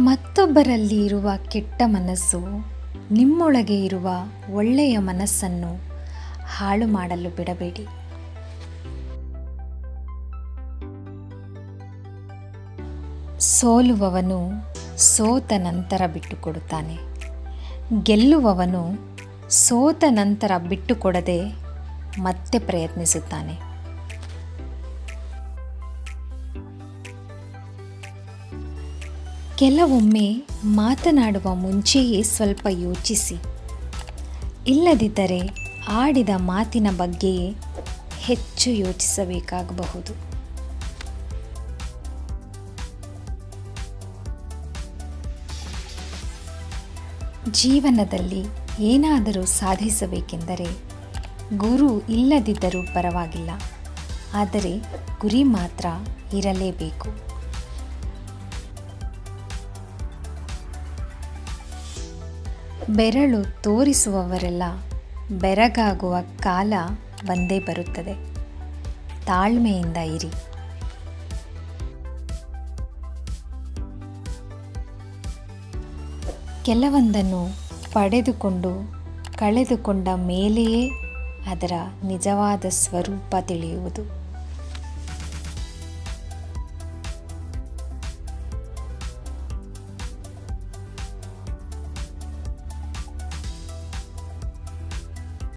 ಮತ್ತೊಬ್ಬರಲ್ಲಿ ಇರುವ ಕೆಟ್ಟ ಮನಸ್ಸು, ನಿಮ್ಮೊಳಗೆ ಇರುವ ಒಳ್ಳೆಯ ಮನಸ್ಸನ್ನು ಹಾಳು ಮಾಡಲು ಬಿಡಬೇಡಿ. ಸೋಲುವವನು ಸೋತ ನಂತರ ಬಿಟ್ಟುಕೊಡುತ್ತಾನೆ. ಗೆಲ್ಲುವವನು ಸೋತ ನಂತರ ಬಿಟ್ಟುಕೊಡದೆ ಮತ್ತೆ ಪ್ರಯತ್ನಿಸುತ್ತಾನೆ. ಕೆಲವೊಮ್ಮೆ ಮಾತನಾಡುವ ಮುಂಚೆಯೇ ಸ್ವಲ್ಪ ಯೋಚಿಸಿ. ಇಲ್ಲದಿದ್ದರೆ ಆಡಿದ ಮಾತಿನ ಬಗ್ಗೆಯೇ ಹೆಚ್ಚು ಯೋಚಿಸಬೇಕಾಗಬಹುದು. ಜೀವನದಲ್ಲಿ ಏನಾದರೂ ಸಾಧಿಸಬೇಕೆಂದರೆ ಗುರು ಇಲ್ಲದಿದ್ದರೂ ಪರವಾಗಿಲ್ಲ. ಆದರೆ ಗುರಿ ಮಾತ್ರ ಇರಲೇಬೇಕು. ಬೆರಳು ತೋರಿಸುವವರೆಲ್ಲ ಬೆರಗಾಗುವ ಕಾಲ ಬಂದೇ ಬರುತ್ತದೆ. ತಾಳ್ಮೆಯಿಂದ ಇರಿ. ಕೆಲವೊಂದನ್ನು ಪಡೆದುಕೊಂಡು ಕಳೆದುಕೊಂಡ ಮೇಲೆಯೇ ಅದರ ನಿಜವಾದ ಸ್ವರೂಪ ತಿಳಿಯುವುದು.